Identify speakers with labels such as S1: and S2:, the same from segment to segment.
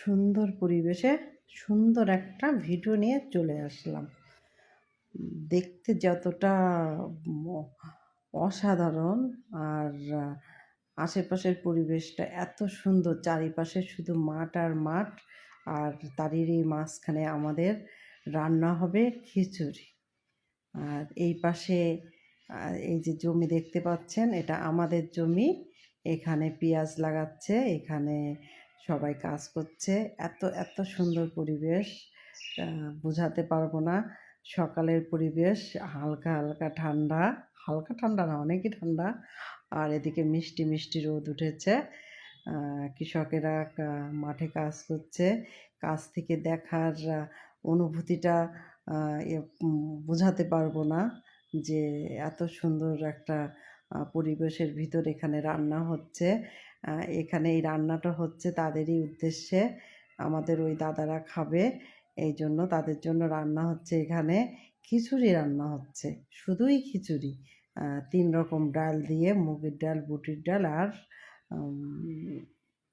S1: সুন্দর পরিবেশে সুন্দর একটা ভিডিও নিয়ে চলে আসলাম। দেখতে যতটা অসাধারণ আর আশেপাশের পরিবেশটা এত সুন্দর। চারিপাশে শুধু মাঠ আর মাঠ আর তারই মাঝখানে আমাদের রান্না হবে খিচুড়ি। আর এই পাশে এই যে জমি দেখতে পাচ্ছেন, এটা আমাদের জমি। এখানে পেঁয়াজ লাগাচ্ছে, এখানে সবাই কাজ করছে। এত এত সুন্দর পরিবেশ বোঝাতে পারব না। সকালের পরিবেশ, হালকা হালকা ঠান্ডা। হালকা ঠান্ডা না, অনেকই ঠান্ডা। আর এদিকে মিষ্টি মিষ্টি রোদ উঠেছে। কৃষকেরা মাঠে কাজ করছে। কাজ থেকে দেখার অনুভূতিটা বোঝাতে পারব না যে এত সুন্দর একটা পরিবেশের ভিতর এখানে রান্না হচ্ছে। এখানে এই রান্নাটা হচ্ছে তাদেরই উদ্দেশ্যে। আমাদের ওই দাদারা খাবে। এই জন্য তাদের জন্য রান্না হচ্ছে এখানে খিচুড়ি রান্না হচ্ছে। শুধুই খিচুড়ি। তিন রকম ডাল দিয়ে মুগের ডাল, বুটির ডাল আর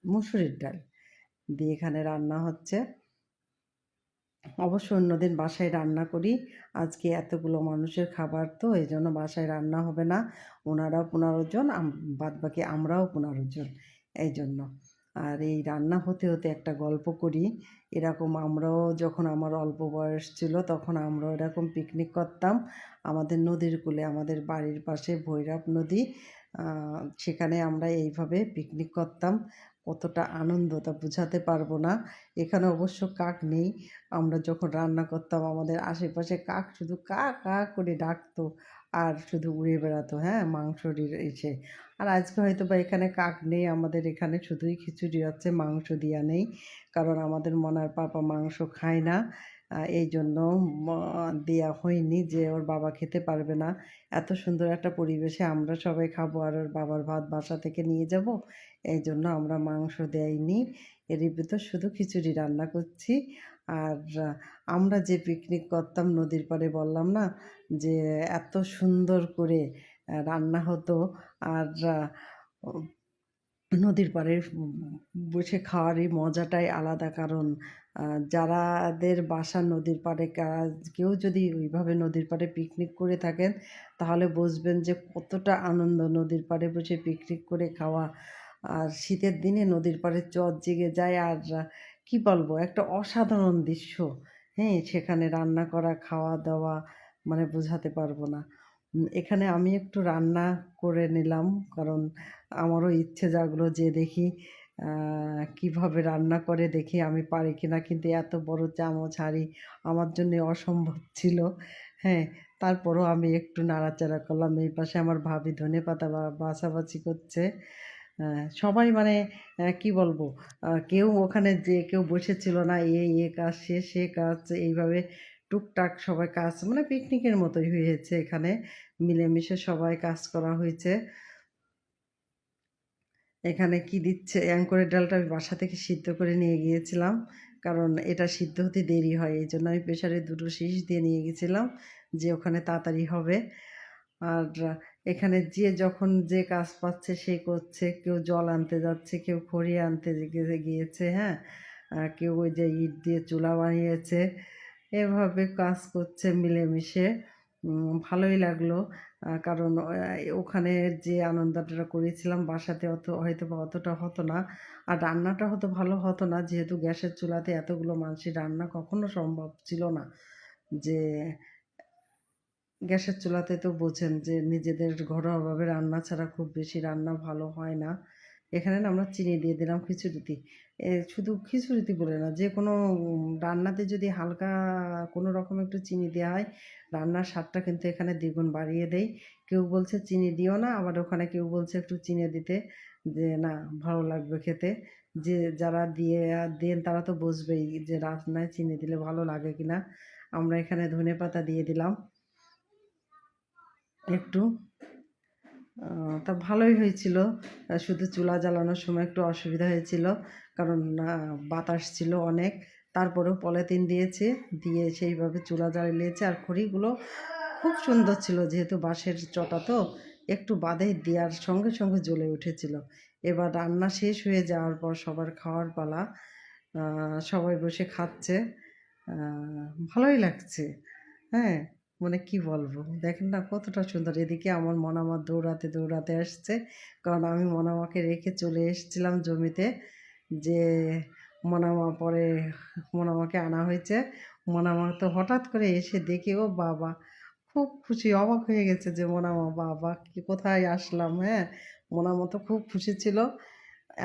S1: মুসুরির ডাল দিয়ে এখানে রান্না হচ্ছে। অবশ্য অন্যদিন বাসায় রান্না করি। আজকে এতগুলো মানুষের খাবার তো এই জন্য বাসায় রান্না হবে না। ওনারাও পনেরো জন বাদ বাকি আমরাও পনেরো জন এই জন্য আর এই রান্না হতে হতে একটা গল্প করি। এরকম আমরাও যখন আমার অল্প বয়স ছিল, তখন আমরাও এরকম পিকনিক করতাম। আমাদের নদীর কূলে, আমাদের বাড়ির পাশে ভৈরব নদী সেখানে আমরা এইভাবে পিকনিক করতাম। কতটা আনন্দ তা বোঝাতে পারব না। এখানে অবশ্য কাক নেই। আমরা যখন রান্না করতাম, আমাদের আশেপাশে কাক শুধু কা কা করে ডাকতো আর শুধু উড়ে বেড়াতো হ্যাঁ মাংসর এসে। আর আজকে হয়তো বা এখানে কাক নেই, আমাদের এখানে শুধুই খিচুড়ি হচ্ছে মাংস দেওয়া নেই। কারণ আমাদের মনার পাপা মাংস খায় না। এই জন্য দেয়া হয়নি যে ওর বাবা খেতে পারবে না। এত সুন্দর একটা পরিবেশে আমরা সবাই খাব আর ওর বাবার ভাত বাসা থেকে নিয়ে যাব। এই জন্য আমরা মাংস দেয়নি। এর ভিতর শুধু খিচুড়ি রান্না করছি। আর আমরা যে পিকনিক করতাম নদীর পাড়ে বললাম না যে, এত সুন্দর করে রান্না হতো। আর নদীর পাড়ে বসে খাওয়ারই মজাটাই আলাদা কারণ যারাদের বাসা নদীর পাড়ে কেউ যদি ওইভাবে নদীর পাড়ে পিকনিক করে থাকেন, তাহলে বুঝবেন যে কতটা আনন্দ নদীর পাড়ে বসে পিকনিক করে খাওয়া। আর শীতের দিনে নদীর পাড়ে চট জেগে যায় আর কি বলব, একটা অসাধারণ দৃশ্য। হ্যাঁ সেখানে রান্না করা, খাওয়া দাওয়া মানে বোঝাতে পারব না। এখানে আমি একটু রান্না করে নিলাম, কারণ আমারও ইচ্ছে জাগলো যে দেখি কীভাবে রান্না করে দেখি, আমি পারি কিনা, কিন্তু এত বড় চামচ হাঁড়ি আমার জন্য অসম্ভব ছিল। হ্যাঁ তারপরও আমি একটু নাড়াচাড়া করলাম, এই পাশে আমার ভাবি ধনে পাতা বা- বাছাবাছি করছে। সবাই মানে কি বলব কেউ ওখানে যে কেউ বসেছিল না, এ এ কাজ সে সে কাজ এইভাবে টুকটাক সবাই কাজ মানে পিকনিকের মতোই হয়েছে এখানে। মিলেমিশে সবাই কাজ করা হয়েছে। এখানে কি দিচ্ছে? অ্যাঙ্করের ডালটা আমি বাসা থেকে সিদ্ধ করে নিয়ে গিয়েছিলাম, কারণ এটা সিদ্ধ হতে দেরি হয়, এই জন্য আমি প্রেশারে দুটো শীষ দিয়ে নিয়ে গেছিলাম যে ওখানে তাড়াতাড়ি হবে। আর এখানে যে যখন যে কাজ পাচ্ছে সে করছে, কেউ জল আনতে যাচ্ছে, কেউ খড়ি আনতে গিয়েছে হ্যাঁ? কেউ ওই যে ইট দিয়ে চুলা বানিয়েছে। এভাবে কাজ করছে মিলেমিশে। ভালোই লাগল। কারণ ওখানে যে আনন্দটা করেছিলাম বাসাতে অত হয়তো বা অতটা হতো না। আর রান্নাটা হতো ভালো হতো না, যেহেতু গ্যাসের চুলাতে এতগুলো মানুষের রান্না কখনো সম্ভব ছিল না। যে, গ্যাসের চুলাতে তো বোঝেন যে, নিজেদের ঘরোয়াভাবে রান্না ছাড়া খুব বেশি রান্না ভালো হয় না। এখানে আমরা চিনি দিয়ে দিলাম খিচুড়িতে শুধু খিচুড়িতে বলে না, যে কোনো রান্নাতে যদি হালকা কোনো রকম একটু চিনি দেওয়া হয়, রান্নার স্বাদটা কিন্তু এখানে দ্বিগুণ বাড়িয়ে দেয় কেউ বলছে চিনি দিও না, আবার ওখানে কেউ বলছে একটু চিনি দিতে, যে না, ভালো লাগবে খেতে। যে যারা দিয়ে, দেন তারা তো বুঝবেই যে রান্নায় চিনি দিলে ভালো লাগে কিনা। আমরা এখানে ধনে পাতা দিয়ে দিলাম। একটু তা ভালোই হয়েছিল। শুধু চুলা জ্বালানোর সময় একটু অসুবিধা হয়েছিল, কারণ বাতাস ছিল অনেক। তারপরেও পলিথিন দিয়েছে, দিয়ে সেইভাবে চুলা জ্বালিয়েছে আর খড়িগুলো খুব সুন্দর ছিল, যেহেতু বাঁশের চটা তো, একটু বাদে দেওয়ার সঙ্গে সঙ্গে জ্বলে উঠেছিল। এবার রান্না শেষ হয়ে যাওয়ার পর সবার খাওয়ার পালা সবাই বসে খাচ্ছে ভালোই লাগছে হ্যাঁ। মানে কি বলব? দেখেন না কতটা সুন্দর। এদিকে আমার মনামা দৌড়াতে দৌড়াতে আসছে। কারণ আমি মনামাকে রেখে চলে এসেছিলাম জমিতে যে মনামা পরে মনামাকে আনা হয়েছে। মনামা তো হঠাৎ করে এসে দেখে, ও বাবা! খুব খুশি, অবাক হয়ে গেছে যে, মনামা, বাবা, কি কোথায় আসলাম? হ্যাঁ মনামা তো খুব খুশি ছিল।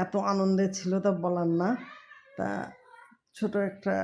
S1: এত আনন্দে ছিল তা বলার না। তা ছোট একটা